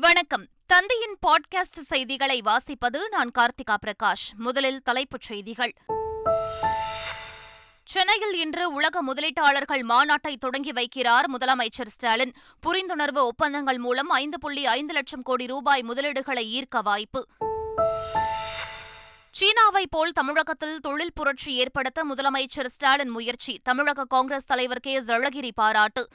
வணக்கம். தந்தையின் பாட்காஸ்ட் செய்திகளை வாசிப்பது நான் கார்த்திகா பிரகாஷ். முதலில் தலைப்புச் செய்திகள். சென்னையில் இன்று உலக முதலீட்டாளர்கள் மாநாட்டை தொடங்கி வைக்கிறார் முதலமைச்சர் ஸ்டாலின். புரிந்துணர்வு ஒப்பந்தங்கள் மூலம் ஐந்து புள்ளி ஐந்து லட்சம் கோடி ரூபாய் முதலீடுகளை ஈர்க்க வாய்ப்பு. சீனாவை போல் தமிழகத்தில் தொழில் புரட்சி ஏற்படுத்த முதலமைச்சர் ஸ்டாலின் முயற்சி. தமிழக காங்கிரஸ் தலைவர் கே. அழகிரி பாராட்டு.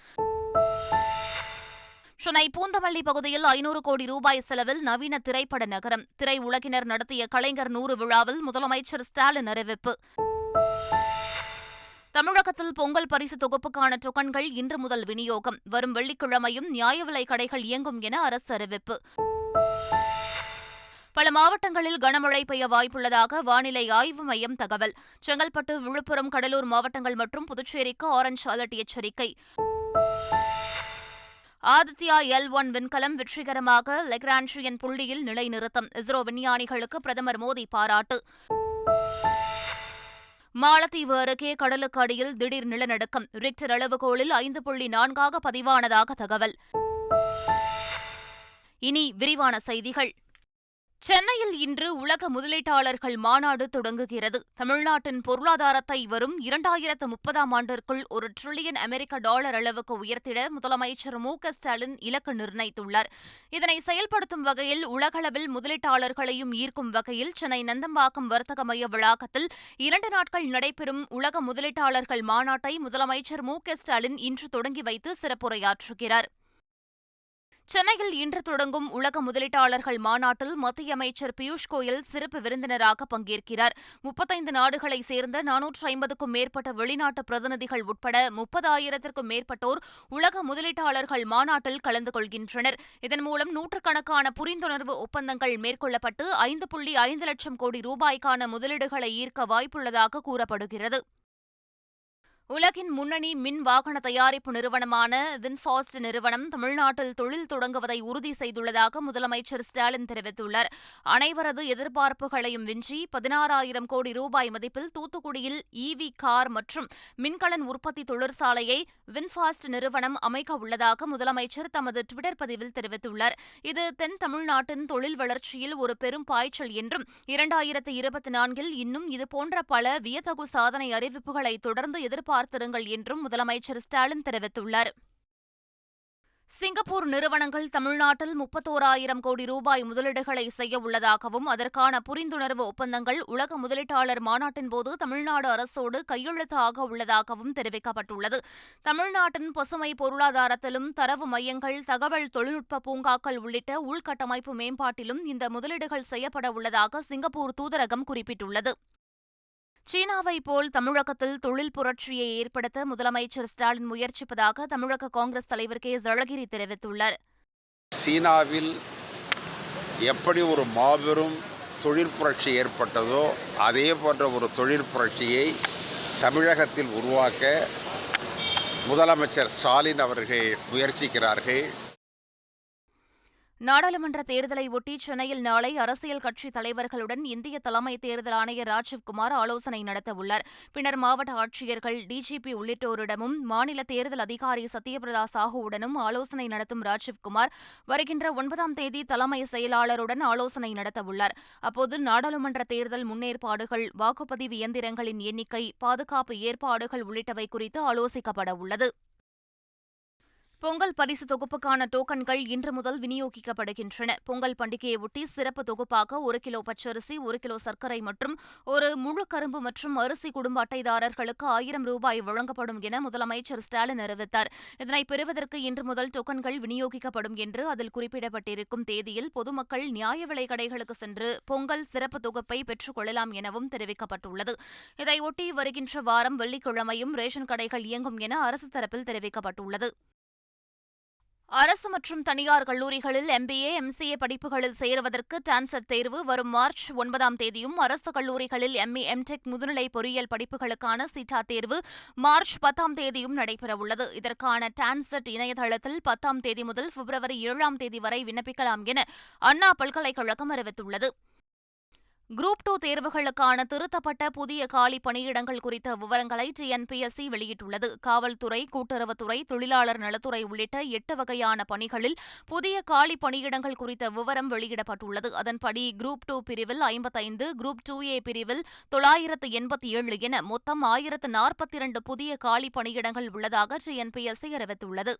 சென்னை பூந்தமல்லி பகுதியில் ஐநூறு கோடி ரூபாய் செலவில் நவீன திரைப்பட நகரம். திரை உலகினர் நடத்திய கலைஞர் நூறு விழாவில் முதலமைச்சர் ஸ்டாலின் அறிவிப்பு. தமிழகத்தில் பொங்கல் பரிசு தொகுப்புக்கான டொக்கன்கள் இன்று முதல் விநியோகம். வரும் வெள்ளிக்கிழமையும் நியாய விலை கடைகள் இயங்கும் என அரசு அறிவிப்பு. பல மாவட்டங்களில் கனமழை பெய்ய வாய்ப்புள்ளதாக வானிலை ஆய்வு மையம் தகவல். செங்கல்பட்டு விழுப்புரம் கடலூர் மாவட்டங்கள் மற்றும் புதுச்சேரிக்கு ஆரஞ்ச் அலர்ட் எச்சரிக்கை. ஆதித்யா எல் ஒன் விண்கலம் வெற்றிகரமாக லெக்ரான்ஷியன் புள்ளியில் நிலைநிறுத்தம். இஸ்ரோ விஞ்ஞானிகளுக்கு பிரதமர் மோடி பாராட்டு. மாலத்தீவு அருகே கடலுக்கு அடியில் திடீர் நிலநடுக்கம். ரிக்டர் அளவுகோலில் ஐந்து புள்ளி நான்காக பதிவானதாக தகவல். இனி விரிவான செய்திகள். சென்னையில் இன்று உலக முதலீட்டாளர்கள் மாநாடு தொடங்குகிறது. தமிழ்நாட்டின் பொருளாதாரத்தை வரும் இரண்டாயிரத்து முப்பதாம் ஆண்டிற்குள் ஒரு டிரில்லியன் அமெரிக்க டாலர் அளவுக்கு உயர்த்திட முதலமைச்சர் மு க ஸ்டாலின் இலக்கு நிர்ணயித்துள்ளார். இதனை செயல்படுத்தும் வகையில் உலகளவில் முதலீட்டாளர்களையும் ஈர்க்கும் வகையில் சென்னை நந்தம்பாக்கம் வர்த்தக மைய வளாகத்தில் இரண்டு நாட்கள் நடைபெறும் உலக முதலீட்டாளர்கள் மாநாட்டை முதலமைச்சர் மு க ஸ்டாலின் இன்று தொடங்கி வைத்து சிறப்புரையாற்றுகிறார். சென்னையில் இன்று தொடங்கும் உலக முதலீட்டாளர்கள் மாநாட்டில் மத்திய அமைச்சர் பியூஷ் கோயல் சிறப்பு விருந்தினராக பங்கேற்கிறார். முப்பத்தைந்து நாடுகளைச் சேர்ந்த நானூற்று ஐம்பதுக்கும் மேற்பட்ட வெளிநாட்டு பிரதிநிதிகள் உட்பட முப்பதாயிரத்திற்கும் மேற்பட்டோர் உலக முதலீட்டாளர்கள் மாநாட்டில் கலந்து கொள்கின்றனர். இதன் மூலம் நூற்றுக்கணக்கான புரிந்துணர்வு ஒப்பந்தங்கள் மேற்கொள்ளப்பட்டு ஐந்து புள்ளி ஐந்து லட்சம் கோடி ரூபாய்க்கான முதலீடுகளை ஈர்க்க வாய்ப்புள்ளதாக கூறப்படுகிறது. உலகின் முன்னணி மின் வாகன தயாரிப்பு நிறுவனமான வின்ஃபாஸ்ட் நிறுவனம் தமிழ்நாட்டில் தொழில் தொடங்குவதை உறுதி செய்துள்ளதாக முதலமைச்சர் ஸ்டாலின் தெரிவித்துள்ளார். அனைவரது எதிர்பார்ப்புகளையும் வின்றி பதினாறாயிரம் கோடி ரூபாய் மதிப்பில் தூத்துக்குடியில் இவி கார் மற்றும் மின்கலன் உற்பத்தி தொழிற்சாலையை வின்ஃபாஸ்ட் நிறுவனம் அமைக்க உள்ளதாக முதலமைச்சர் தமது டுவிட்டர் பதிவில் தெரிவித்துள்ளார். இது தென் தமிழ்நாட்டின் தொழில் வளர்ச்சியில் ஒரு பெரும் பாய்ச்சல் என்றும் இரண்டாயிரத்து இருபத்தி நான்கில் இன்னும் இதுபோன்ற பல வியத்தகு சாதனை அறிவிப்புகளை தொடர்ந்து எதிர்ப்பு பார்த்திருங்கள் என்றும் முதலமைச்சர் ஸ்டாலின் தெரிவித்துள்ளார். சிங்கப்பூர் நிறுவனங்கள் தமிழ்நாட்டில் முப்பத்தோராயிரம் கோடி ரூபாய் முதலீடுகளை செய்ய உள்ளதாகவும் அதற்கான புரிந்துணர்வு ஒப்பந்தங்கள் உலக முதலீட்டாளர் மாநாட்டின்போது தமிழ்நாடு அரசோடு கையெழுத்து உள்ளதாகவும் தெரிவிக்கப்பட்டுள்ளது. தமிழ்நாட்டின் பசுமை பொருளாதாரத்திலும் தரவு மையங்கள் தகவல் தொழில்நுட்ப பூங்காக்கள் உள்ளிட்ட உள்கட்டமைப்பு மேம்பாட்டிலும் இந்த முதலீடுகள் செய்யப்பட உள்ளதாக சிங்கப்பூர் தூதரகம் குறிப்பிட்டுள்ளது. சீனாவை போல் தமிழகத்தில் தொழில் புரட்சியை ஏற்படுத்த முதலமைச்சர் ஸ்டாலின் முயற்சிப்பதாக தமிழக காங்கிரஸ் தலைவர் கே. அழகிரி தெரிவித்துள்ளார். சீனாவில் எப்படி ஒரு மாபெரும் தொழில் புரட்சி ஏற்பட்டதோ அதே போன்ற ஒரு தொழில் புரட்சியை தமிழகத்தில் உருவாக்க முதலமைச்சர் ஸ்டாலின் அவர்கள் முயற்சிக்கிறார்கள். நாடாளுமன்ற தேர்தலை ஒட்டி சென்னையில் நாளை அரசியல் கட்சித் தலைவர்களுடன் இந்திய தலைமை தேர்தல் ஆணையர் ராஜீவ்குமார் ஆலோசனை நடத்தவுள்ளார். பின்னர் மாவட்ட ஆட்சியர்கள் டிஜிபி உள்ளிட்டோரிடமும் மாநில தேர்தல் அதிகாரி சத்யபிரதா சாஹுவுடனும் ஆலோசனை நடத்தும் ராஜீவ்குமார் வருகின்ற ஒன்பதாம் தேதி தலைமை செயலாளருடன் ஆலோசனை நடத்தவுள்ளார். அப்போது நாடாளுமன்ற தேர்தல் முன்னேற்பாடுகள் வாக்குப்பதிவு இயந்திரங்களின் எண்ணிக்கை பாதுகாப்பு ஏற்பாடுகள் உள்ளிட்டவை குறித்து ஆலோசிக்கப்பட உள்ளது பொங்கல் பரிசு தொகுப்புக்கான டோக்கன்கள் இன்று முதல் விநியோகிக்கப்படுகின்றன. பொங்கல் பண்டிகையையொட்டி சிறப்பு தொகுப்பாக ஒரு கிலோ பச்சரிசி ஒரு கிலோ சர்க்கரை மற்றும் ஒரு முழு கரும்பு மற்றும் அரிசி குடும்ப அட்டைதாரர்களுக்கு ஆயிரம் ரூபாய் வழங்கப்படும் என முதலமைச்சர் ஸ்டாலின் அறிவித்தார். இதனை பெறுவதற்கு இன்று முதல் டோக்கன்கள் விநியோகிக்கப்படும் என்று அதில் குறிப்பிடப்பட்டிருக்கும் தேதியில் பொதுமக்கள் நியாய விலை கடைகளுக்கு சென்று பொங்கல் சிறப்பு தொகுப்பை பெற்றுக் கொள்ளலாம் எனவும் தெரிவிக்கப்பட்டுள்ளது. இதையொட்டி வருகின்ற வாரம் வெள்ளிக்கிழமையும் ரேஷன் கடைகள் இயங்கும் என அரசு தரப்பில் தெரிவிக்கப்பட்டுள்ளது. அரசு மற்றும் தனியார் கல்லூரிகளில் எம்பிஏ எம்சிஏ படிப்புகளில் சேருவதற்கு டான்செட் தேர்வு வரும் மார்ச் ஒன்பதாம் தேதியும் அரசு கல்லூரிகளில் எம்இ எம்டெக் முதுநிலை பொறியியல் படிப்புகளுக்கான சீட்டா தேர்வு மார்ச் பத்தாம் தேதியும் நடைபெறவுள்ளது. இதற்கான டான்செட் இணையதளத்தில் பத்தாம் தேதி முதல் பிப்ரவரி ஏழாம் தேதி வரை விண்ணப்பிக்கலாம் என அண்ணா பல்கலைக்கழகம் அறிவித்துள்ளது. குரூப் டூ தேர்வுகளுக்கான திருத்தப்பட்ட புதிய காலி பணியிடங்கள் குறித்த விவரங்களை டிஎன்பிஎஸ்சி வெளியிட்டுள்ளது. காவல்துறை கூட்டுறவுத்துறை தொழிலாளர் நலத்துறை உள்ளிட்ட எட்டு வகையான பணிகளில் புதிய காலி பணியிடங்கள் குறித்த விவரம் வெளியிடப்பட்டுள்ளது. அதன்படி குரூப் டூ பிரிவில் ஐம்பத்தைந்து குரூப் டூ ஏ பிரிவில் தொள்ளாயிரத்து எண்பத்தி ஏழு என மொத்தம் ஆயிரத்து நாற்பத்தி இரண்டு புதிய காலி பணியிடங்கள் உள்ளதாக டிஎன்பிஎஸ்சி அறிவித்துள்ளது.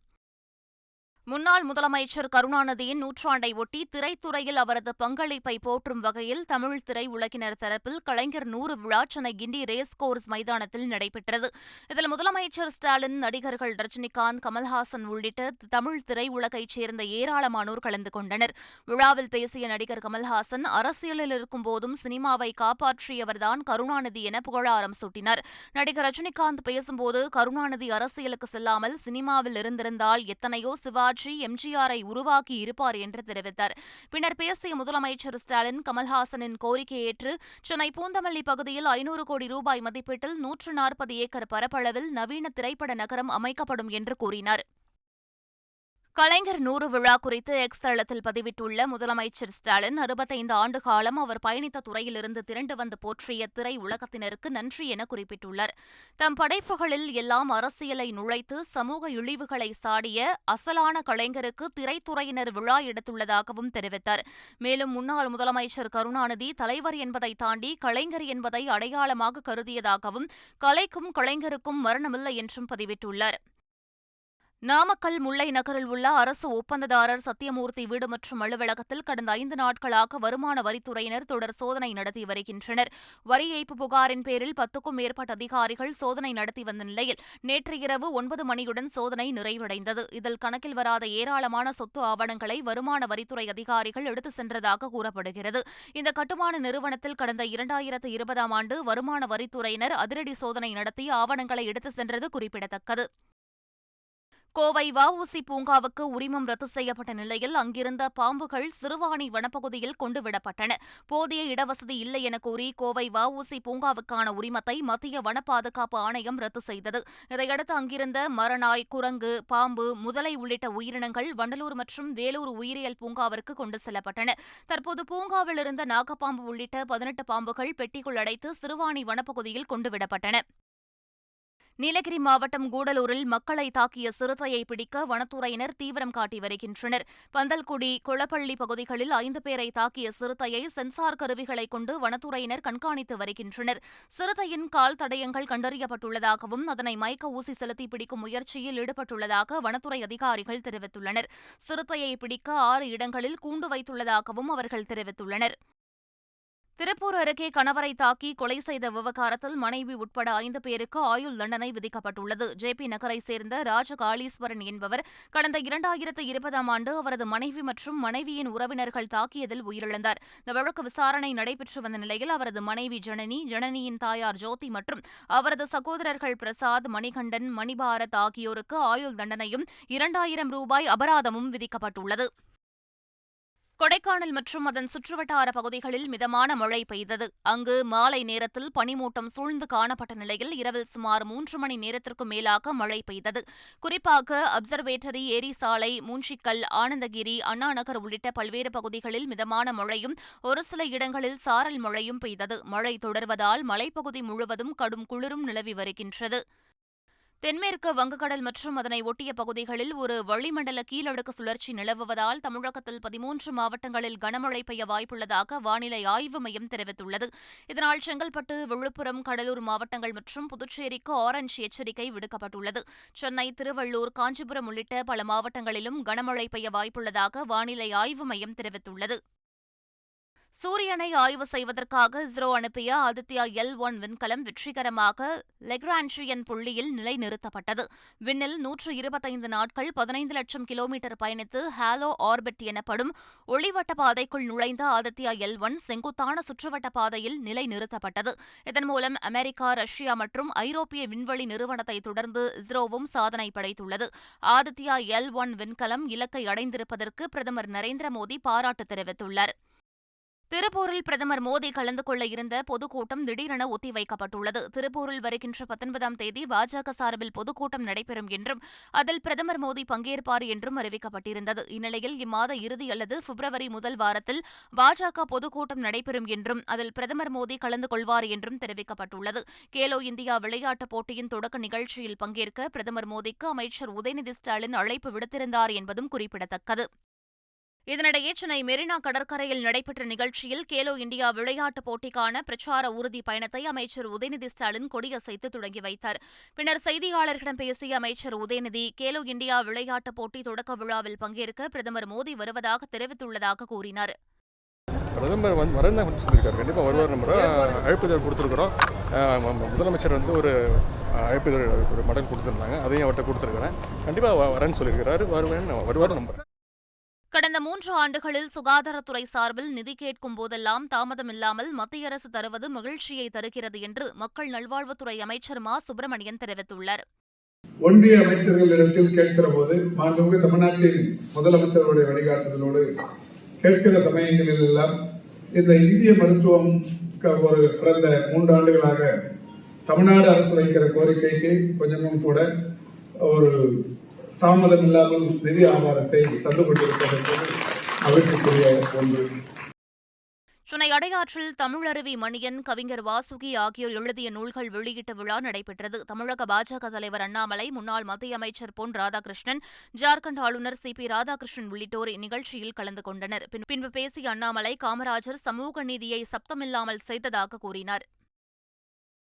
முன்னாள் முதலமைச்சர் கருணாநிதியின் நூற்றாண்டை ஒட்டி திரைத்துறையில் அவரது பங்களிப்பை போற்றும் வகையில் தமிழ் திரை உலகினர் தரப்பில் கலைஞர் நூறு விழா சென்னை கிண்டி ரேஸ் கோர்ஸ் மைதானத்தில் நடைபெற்றது. இதில் முதலமைச்சர் ஸ்டாலின் நடிகர்கள் ரஜினிகாந்த் கமல்ஹாசன் உள்ளிட்ட தமிழ் திரையுலகைச் சேர்ந்த ஏராளமானோர் கலந்து கொண்டனர். விழாவில் பேசிய நடிகர் கமல்ஹாசன் அரசியலில் இருக்கும்போதும் சினிமாவை காப்பாற்றியவர்தான் கருணாநிதி என புகழாரம் சூட்டினார். நடிகர் ரஜினிகாந்த் பேசும்போது கருணாநிதி அரசியலுக்கு செல்லாமல் சினிமாவில் இருந்திருந்தால் எத்தனையோ சிவா காப்பாற்றி எம்ஜிஆரை உருவாக்கி இருப்பார் என்று தெரிவித்தார். பின்னர் பேசிய முதலமைச்சர் ஸ்டாலின் கமல்ஹாசனின் கோரிக்கை ஏற்று சென்னை பூந்தமல்லி பகுதியில் ஐநூறு கோடி ரூபாய் மதிப்பீட்டில் நூற்று நாற்பது ஏக்கர் பரப்பளவில் நவீன திரைப்பட நகரம் அமைக்கப்படும் என்று கூறினார். கலைஞர் நூறு விழா குறித்து எக்ஸ் தளத்தில் பதிவிட்டுள்ள முதலமைச்சர் ஸ்டாலின் அறுபத்தைந்து ஆண்டு காலம் அவர் பயணித்த துறையிலிருந்து திரண்டு வந்து போற்றிய திரை உலகத்தினருக்கு நன்றி என குறிப்பிட்டுள்ளார். தம் படைப்புகளில் எல்லாம் அரசியலை நுழைத்து சமூக இழிவுகளை சாடிய அசலான கலைஞருக்கு திரைத்துறையினர் விழா எடுத்துள்ளதாகவும் தெரிவித்தார். மேலும் முன்னாள் முதலமைச்சர் கருணாநிதி தலைவர் என்பதை தாண்டி கலைஞர் என்பதை அடையாளமாக கருதியதாகவும் கலைக்கும் கலைஞருக்கும் மரணமில்லை என்றும் பதிவிட்டுள்ளார். நாமக்கல் முல்லை நகரில் உள்ள அரசு ஒப்பந்ததாரர் சத்தியமூர்த்தி வீடு மற்றும் அலுவலகத்தில் கடந்த ஐந்து நாட்களாக வருமான வரித்துறையினர் தொடர் சோதனை நடத்தி வருகின்றனர். வரி ஏய்ப்பு புகாரின் பேரில் பத்துக்கும் மேற்பட்ட அதிகாரிகள் சோதனை நடத்தி வந்த நிலையில் நேற்று இரவு ஒன்பது மணியுடன் சோதனை நிறைவடைந்தது. இதில் கணக்கில் வராத ஏராளமான சொத்து ஆவணங்களை வருமான வரித்துறை அதிகாரிகள் எடுத்து சென்றதாக கூறப்படுகிறது. இந்த கட்டுமான நிறுவனத்தில் கடந்த இரண்டாயிரத்து இருபதாம் ஆண்டு வருமான வரித்துறையினர் அதிரடி சோதனை நடத்தி ஆவணங்களை எடுத்து சென்றது குறிப்பிடத்தக்கது. கோவை வஉசி பூங்காவுக்கு உரிமம் ரத்து செய்யப்பட்ட நிலையில் அங்கிருந்த பாம்புகள் சிறுவாணி வனப்பகுதியில் கொண்டுவிடப்பட்டன. போதிய இடவசதி இல்லை என கூறி கோவை வஉசி பூங்காவுக்கான உரிமத்தை மத்திய வன பாதுகாப்பு ஆணையம் ரத்து செய்தது. இதையடுத்து அங்கிருந்த மரநாய் குரங்கு பாம்பு முதலை உள்ளிட்ட உயிரினங்கள் வண்டலூர் மற்றும் வேலூர் உயிரியல் பூங்காவிற்கு கொண்டு செல்லப்பட்டன. தற்போது பூங்காவில் இருந்த நாகப்பாம்பு உள்ளிட்ட பதினெட்டு பாம்புகள் பெட்டிக்குள் அடைத்து சிறுவாணி வனப்பகுதியில் கொண்டுவிடப்பட்டன. நீலகிரி மாவட்டம் கூடலூரில் மக்களை தாக்கிய சிறுத்தையை பிடிக்க வனத்துறையினர் தீவிரம் காட்டி வருகின்றனர். பந்தல்குடி குளப்பள்ளி பகுதிகளில் ஐந்து பேரை தாக்கிய சிறுத்தையை சென்சார் கருவிகளை கொண்டு வனத்துறையினர் கண்காணித்து வருகின்றனர். சிறுத்தையின் கால் தடயங்கள் கண்டறியப்பட்டுள்ளதாகவும் அதனை மயக்க ஊசி செலுத்தி பிடிக்கும் முயற்சியில் ஈடுபட்டுள்ளதாக வனத்துறை அதிகாரிகள் தெரிவித்துள்ளனர். சிறுத்தையை பிடிக்க ஆறு இடங்களில் கூண்டு வைத்துள்ளதாகவும் அவர்கள் தெரிவித்துள்ளனர். திருப்பூர் அருகே கணவரை தாக்கி கொலை செய்த விவகாரத்தில் மனைவி உட்பட ஐந்து பேருக்கு ஆயுள் தண்டனை விதிக்கப்பட்டுள்ளது. ஜே பி நகரை சேர்ந்த ராஜகாளீஸ்வரன் என்பவர் கடந்த இரண்டாயிரத்து இருபதாம் ஆண்டு அவரது மனைவி மற்றும் மனைவியின் உறவினர்கள் தாக்கியதில் உயிரிழந்தார். இந்த வழக்கு விசாரணை நடைபெற்று வந்த நிலையில் அவரது மனைவி ஜனனி ஜனனியின் தாயார் ஜோதி மற்றும் அவரது சகோதரர்கள் பிரசாத் மணிகண்டன் மணிபாரத் ஆகியோருக்கு ஆயுள் தண்டனையும் இரண்டாயிரம் ரூபாய் அபராதமும் விதிக்கப்பட்டுள்ளது. கொடைக்கானல் மற்றும் அதன் சுற்றுவட்டார பகுதிகளில் மிதமான மழை பெய்தது. அங்கு மாலை நேரத்தில் பனிமூட்டம் சூழ்ந்து காணப்பட்ட நிலையில் இரவில் சுமார் மூன்று மணி நேரத்திற்கும் மேலாக மழை பெய்தது. குறிப்பாக அப்சர்வேட்டரி ஏரி சாலை மூன்றிக்கல் ஆனந்தகிரி அண்ணாநகர் உள்ளிட்ட பல்வேறு பகுதிகளில் மிதமான மழையும் ஒரு சில இடங்களில் சாரல் மழையும் பெய்தது. மழை தொடர்வதால் மலைப்பகுதி முழுவதும் கடும் குளிரும் நிலவி வருகின்றது. தென்மேற்கு வங்கக்கடல் மற்றும் அதனை ஒட்டிய பகுதிகளில் ஒரு வளிமண்டல கீழடுக்கு சுழற்சி நிலவுவதால் தமிழகத்தில் பதிமூன்று மாவட்டங்களில் கனமழை பெய்ய வாய்ப்புள்ளதாக வானிலை ஆய்வு மையம் தெரிவித்துள்ளது. இதனால் செங்கல்பட்டு விழுப்புரம் கடலூர் மாவட்டங்கள் மற்றும் புதுச்சேரிக்கு ஆரஞ்ச் எச்சரிக்கை விடுக்கப்பட்டுள்ளது. சென்னை திருவள்ளூர் காஞ்சிபுரம் உள்ளிட்ட பல மாவட்டங்களிலும் கனமழை பெய்ய வாய்ப்புள்ளதாக வானிலை ஆய்வு மையம் தெரிவித்துள்ளது. சூரியனை ஆய்வு செய்வதற்காக இஸ்ரோ அனுப்பிய ஆதித்யா எல் ஒன் விண்கலம் வெற்றிகரமாக லெக்ரான்ஷியன் புள்ளியில் நிலைநிறுத்தப்பட்டது. விண்ணில் நூற்று இருபத்தைந்து நாட்கள் பதினைந்து லட்சம் கிலோமீட்டர் பயணித்து ஹாலோ ஆர்பிட் எனப்படும் ஒளிவட்ட பாதைக்குள் நுழைந்த ஆதித்யா எல் ஒன் செங்குத்தான சுற்றுவட்ட பாதையில் நிலைநிறுத்தப்பட்டது. இதன் மூலம் அமெரிக்கா ரஷ்யா மற்றும் ஐரோப்பிய விண்வெளி நிறுவனத்தை தொடர்ந்து இஸ்ரோவும் சாதனை படைத்துள்ளது. ஆதித்யா எல் ஒன் விண்கலம் இலக்கை அடைந்திருப்பதற்கு பிரதமர் நரேந்திர மோடி பாராட்டு தெரிவித்துள்ளார். திருப்பூரில் பிரதமர் மோடி கலந்து கொள்ள இருந்த பொதுக்கூட்டம் திடீரென ஒத்திவைக்கப்பட்டுள்ளது. திருப்பூரில் வருகின்ற பத்தொன்பதாம் தேதி பாஜக சார்பில் பொதுக்கூட்டம் நடைபெறும் என்றும் அதில் பிரதமர் மோடி பங்கேற்பார் என்றும் அறிவிக்கப்பட்டிருந்தது. இந்நிலையில் இம்மாத இறுதி அல்லது பிப்ரவரி முதல் வாரத்தில் பாஜக பொதுக்கூட்டம் நடைபெறும் என்றும் அதில் பிரதமர் மோடி கலந்து கொள்வார் என்றும் தெரிவிக்கப்பட்டுள்ளது. கேலோ இந்தியா விளையாட்டுப் போட்டியின் தொடக்க நிகழ்ச்சியில் பங்கேற்க பிரதமர் மோடிக்கு அமைச்சர் உதயநிதி ஸ்டாலின் அழைப்பு விடுத்திருந்தார் என்பதும் குறிப்பிடத்தக்கது. இதனிடையே சென்னை மெரினா கடற்கரையில் நடைபெற்ற நிகழ்ச்சியில் கேலோ இந்தியா விளையாட்டுப் போட்டிக்கான பிரச்சார ஊர்தி பயணத்தை அமைச்சர் உதயநிதி ஸ்டாலின் கொடியசைத்து தொடங்கி வைத்தார். பின்னர் செய்தியாளர்களிடம் பேசிய அமைச்சர் உதயநிதி கேலோ இந்தியா விளையாட்டுப் போட்டி தொடக்க விழாவில் பங்கேற்க பிரதமர் மோடி வருவதாக தெரிவித்துள்ளதாக கூறினார். பிரதமர் வந்து வரேன் சொல்லியிருக்காரு. கண்டிப்பாக வருவார் நம்ம அழைப்புதல் கொடுத்துருக்குறோம். முதலமைச்சர் வந்து ஒரு அழைப்புதல் ஒரு மடல் கொடுத்துருந்தாங்க. அதையும் அவர்கிட்ட கொடுத்துருக்குறேன். கண்டிப்பாக வரேன்னு சொல்லியிருக்கிறாரு. வருவேன் வருவார் நம்புறேன் கடந்த மூன்று ஆண்டுகளில் சுகாதாரத்துறை சார்பில் நிதி கேட்கும் போதெல்லாம் தாமதமில்லாமல் மத்திய அரசு தருவது மகிழ்ச்சியை தருகிறது என்று மக்கள் நல்வாழ்வுத்துறை அமைச்சர் மா. சுப்பிரமணியன் தெரிவித்துள்ளார். ஒன்றிய அமைச்சர்களிடத்தில் கேட்கிற போது மாண்புமிகு தமிழ்நாட்டின் முதலமைச்சருடைய வழிகாட்டுதலோடு கேட்கிற சமயங்களில் எல்லாம் இந்த இந்திய மருத்துவம் ஒரு கடந்த மூன்றாண்டுகளாக தமிழ்நாடு அரசு வைக்கிற கோரிக்கைக்கு கொஞ்சமும் கூட ஒரு தாமதம் இல்லாமல் நிதி ஆதாரத்தை தந்து கொண்டிருப்பது என்பது மகிழ்ச்சிக்குரிய ஒன்று. சென்னை அடையாற்றில் தமிழருவி மணியன் கவிஞர் வாசுகி ஆகியோர் எழுதிய நூல்கள் வெளியீட்டு விழா நடைபெற்றது. தமிழக பாஜக தலைவர் அண்ணாமலை முன்னாள் மத்திய அமைச்சர் பொன் ராதாகிருஷ்ணன் ஜார்க்கண்ட் ஆளுநர் சி பி ராதாகிருஷ்ணன் உள்ளிட்டோர் இந்நிகழ்ச்சியில் கலந்து கொண்டனர். பின்- பின்பு பேசிய அண்ணாமலை காமராஜர் சமூக நீதியை சப்தமில்லாமல் செய்ததாக கூறினார்.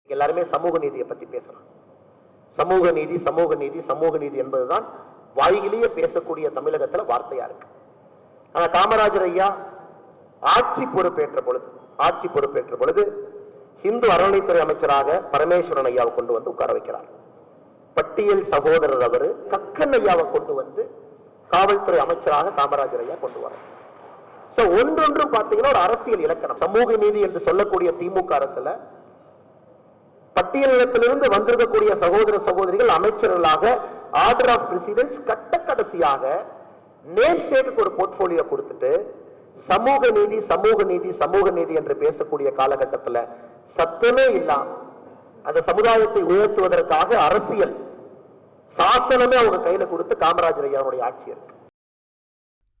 எல்லாருமே சமூக நீதியை பத்தி பேசுறாங்க. சமூக நீதி சமூக நீதி சமூக நீதி என்பதுதான் வாயிலேயே பேசக்கூடிய தமிழகத்துல வார்த்தையா இருக்கு. ஆனா காமராஜர் ஐயா ஆட்சி பொறுப்பேற்ற பொழுது ஆட்சி பொறுப்பேற்ற பொழுது இந்து அறநிலைத்துறை அமைச்சராக பரமேஸ்வரன் ஐயாவை கொண்டு வந்து உட்கார வைக்கிறார். பட்டியல் சகோதரர் அவரு கக்கன் ஐயாவை கொண்டு வந்து காவல்துறை அமைச்சராக காமராஜர் ஐயா கொண்டு வர சோ ஒன்றொன்றும் பார்த்தீங்கன்னா ஒரு அரசியல் இலக்கணம். சமூக நீதி என்று சொல்லக்கூடிய திமுக அரசுல பட்டியலிடத்திலிருந்து வந்திருக்கக்கூடிய சகோதர சகோதரிகள் அமைச்சர்களாக ஆர்டர் ஆஃப் பிரசிடென்ஸ் கட்ட கடைசியாக நேம் சேக்கு ஒரு போர்ட்போலியோ கொடுத்துட்டு சமூக நீதி சமூக நீதி சமூக நீதி என்று பேசக்கூடிய காலகட்டத்தில் சத்தமே இல்லாம அந்த சமுதாயத்தை உயர்த்துவதற்காக அரசியல் சாசனமே அவங்க கையில கொடுத்து காமராஜர் ஐயாவுடைய ஆட்சி இருக்கு.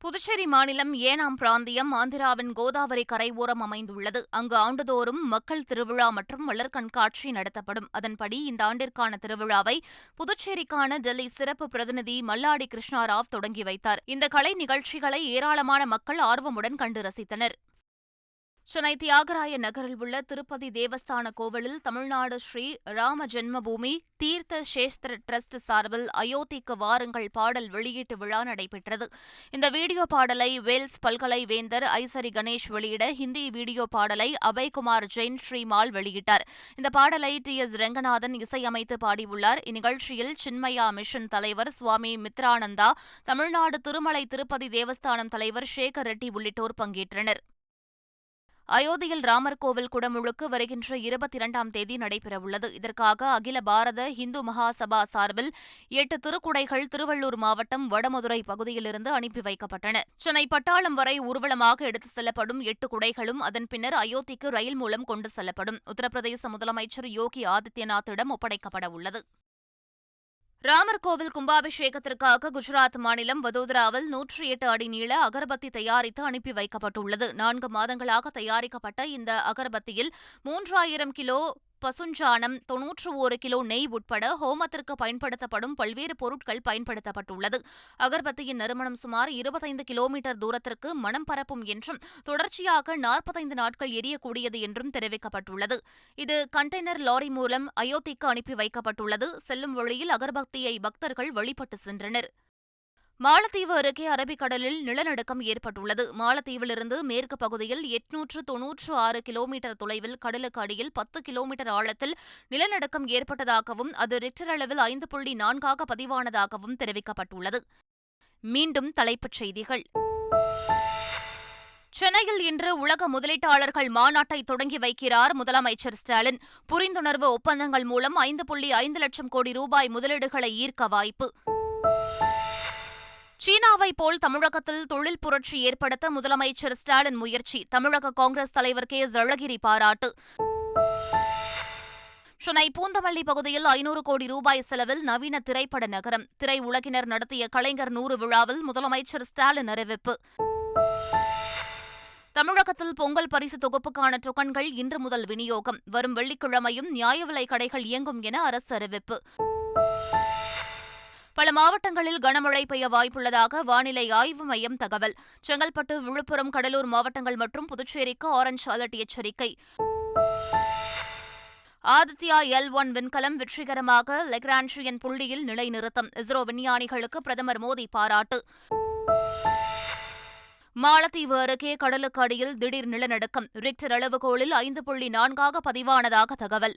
புதுச்சேரி மாநிலம் ஏனாம் பிராந்தியம் ஆந்திராவின் கோதாவரி கரையோரம் அமைந்துள்ளது. அங்கு ஆண்டுதோறும் மக்கள் திருவிழா மற்றும் மலர் கண்காட்சி நடத்தப்படும். அதன்படி இந்த ஆண்டிற்கான திருவிழாவை புதுச்சேரிக்கான டெல்லி சிறப்பு பிரதிநிதி மல்லாடி கிருஷ்ணாராவ் தொடங்கி வைத்தார். இந்த கலை நிகழ்ச்சிகளை ஏராளமான மக்கள் ஆர்வமுடன் கண்டு ரசித்தனர். சென்னை தியாகராய நகரில் உள்ள திருப்பதி தேவஸ்தான கோவிலில் தமிழ்நாடு ஸ்ரீ ராம ஜென்மபூமி தீர்த்த சேஸ்திர டிரஸ்ட் சார்பில் அயோத்திக்கு வாருங்கள் பாடல் வெளியீட்டு விழா நடைபெற்றது. இந்த வீடியோ பாடலை வேல்ஸ் பல்கலை வேந்தர் ஐசரி கணேஷ் வெளியிட ஹிந்தி வீடியோ பாடலை அபய்குமார் ஜெயின் ஸ்ரீமால் வெளியிட்டார். இந்த பாடலை டி எஸ் ரெங்கநாதன் இசையமைத்து பாடியுள்ளார். இந்நிகழ்ச்சியில் சின்மயா மிஷன் தலைவர் சுவாமி மித்ரானந்தா தமிழ்நாடு திருமலை திருப்பதி தேவஸ்தானம் தலைவர் சேகர் ரெட்டி உள்ளிட்டோர் பங்கேற்றனர். அயோத்தியில் ராமர் கோவில் குடமுழுக்கு வருகின்ற இருபத்தி இரண்டாம் தேதி நடைபெறவுள்ளது. இதற்காக அகில பாரத இந்து மகாசபா சார்பில் எட்டு திருக்குடைகள் திருவள்ளூர் மாவட்டம் வடமதுரை பகுதியிலிருந்து அனுப்பி வைக்கப்பட்டன. சென்னை பட்டாளம் வரை ஊர்வலமாக எடுத்துச் செல்லப்படும் எட்டு குடைகளும் அதன் பின்னர் அயோத்திக்கு ரயில் மூலம் கொண்டு செல்லப்படும். உத்தரப்பிரதேச முதலமைச்சர் யோகி ஆதித்யநாத்திடம் ஒப்படைக்கப்பட உள்ளது ராமர் கோவில் கும்பாபிஷேகத்திற்காக குஜராத் மாநிலம் வதோதராவில் நூற்றி எட்டு அடி நீள அகர்பத்தி தயாரித்து அனுப்பி வைக்கப்பட்டுள்ளது. நான்கு மாதங்களாக தயாரிக்கப்பட்ட இந்த அகர்பத்தியில் மூன்றாயிரம் கிலோ பசுஞ்சாணம் தொன்னூற்று ஒரு கிலோ நெய் உட்பட ஹோமத்திற்கு பயன்படுத்தப்படும் பல்வேறு பொருட்கள் பயன்படுத்தப்பட்டுள்ளது. அகர்பத்தியின் நறுமணம் சுமார் இருபத்தைந்து கிலோமீட்டர் தூரத்திற்கு மனம் பரப்பும் என்றும் தொடர்ச்சியாக நாற்பத்தைந்து நாட்கள் எரியக்கூடியது என்றும் தெரிவிக்கப்பட்டுள்ளது. இது கண்டெய்னர் லாரி மூலம் அயோத்திக்கு அனுப்பி வைக்கப்பட்டுள்ளது. செல்லும் வழியில் அகர்பக்தியை பக்தர்கள் வழிபட்டு சென்றனர். மாலத்தீவு அருகே அரபிக்கடலில் நிலநடுக்கம் ஏற்பட்டுள்ளது. மாலத்தீவிலிருந்து மேற்கு பகுதியில் எட்நூற்று தொன்னூற்று ஆறு கிலோமீட்டர் தொலைவில் கடலுக்கு அடியில் பத்து கிலோமீட்டர் ஆழத்தில் நிலநடுக்கம் ஏற்பட்டதாகவும் அது ரிக்டர் அளவில் ஐந்து புள்ளி நான்காக பதிவானதாகவும் தெரிவிக்கப்பட்டுள்ளது. மீண்டும் தலைப்புச் செய்திகள். சென்னையில் இன்று உலக முதலீட்டாளர்கள் மாநாட்டை தொடங்கி வைக்கிறார் முதலமைச்சர் ஸ்டாலின். புரிந்துணர்வு ஒப்பந்தங்கள் மூலம் ஐந்து புள்ளி ஐந்து லட்சம் கோடி ரூபாய் முதலீடுகளை ஈர்க்க வாய்ப்பு. சீனாவை போல் தமிழகத்தில் தொழில் புரட்சி ஏற்படுத்த முதலமைச்சர் ஸ்டாலின் முயற்சி தமிழக காங்கிரஸ் தலைவர் கே. ஜழகிரி அழகிரி பாராட்டு. சென்னை பூந்தமல்லி பகுதியில் ஐநூறு கோடி ரூபாய் செலவில் நவீன திரைப்பட நகரம். திரை உலகினர் நடத்திய கலைஞர் நூறு விழாவில் முதலமைச்சர் ஸ்டாலின் அறிவிப்பு. தமிழகத்தில் பொங்கல் பரிசு தொகுப்புக்கான டொக்கன்கள் இன்று முதல் விநியோகம். வரும் வெள்ளிக்கிழமையும் நியாய விலை கடைகள் இயங்கும் என அரசு அறிவிப்பு. பல மாவட்டங்களில் கனமழை பெய்ய வாய்ப்புள்ளதாக வானிலை ஆய்வு மையம் தகவல். செங்கல்பட்டு விழுப்புரம் கடலூர் மாவட்டங்கள் மற்றும் புதுச்சேரிக்கு ஆரஞ்ச் அலர்ட் எச்சரிக்கை. ஆதித்யா எல் ஒன் விண்கலம் வெற்றிகரமாக லெக்ரான்ஷியன் புள்ளியில் நிலைநிறுத்தம். இஸ்ரோ விஞ்ஞானிகளுக்கு பிரதமர் மோடி பாராட்டு. மாலத்தீவு அருகே கடலுக்கு அடியில் திடீர் நிலநடுக்கம். ரிக்டர் அளவுகோலில் ஐந்து புள்ளி நான்காக பதிவானதாக தகவல்.